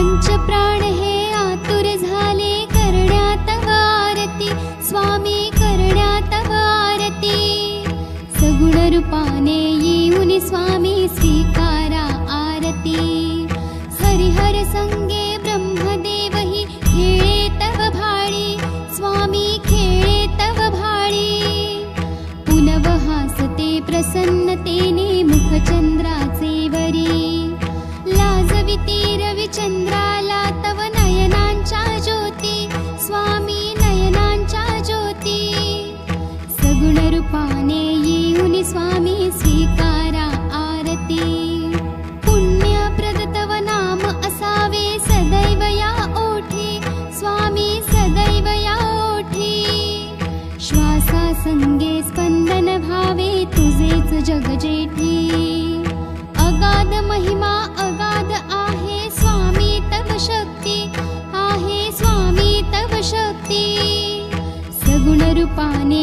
पंचप्राण हे आतुर झाले करण्यात आरती. स्वामी करण्यात आरती. सगुण रूपाने येऊन स्वामी स्वीकारा आरती. हरिहर संगे ब्रह्मदेव तव भाळी. स्वामी तव भाळी. पुनवहासते प्रसन्नतेने मुखचंद्राचे वरी. लाजविती रविचंद्राला तव नयनांच्या ज्योती स्वामी नयनांच्या ज्योती. सगुण रूपाने येऊन स्वामी स्वीकारा आरती. पुण्यप्रद तव नाम असावे सदैव या ओठी स्वामी सदैव या ओठी. श्वासासंगे स्पंदन स्वामी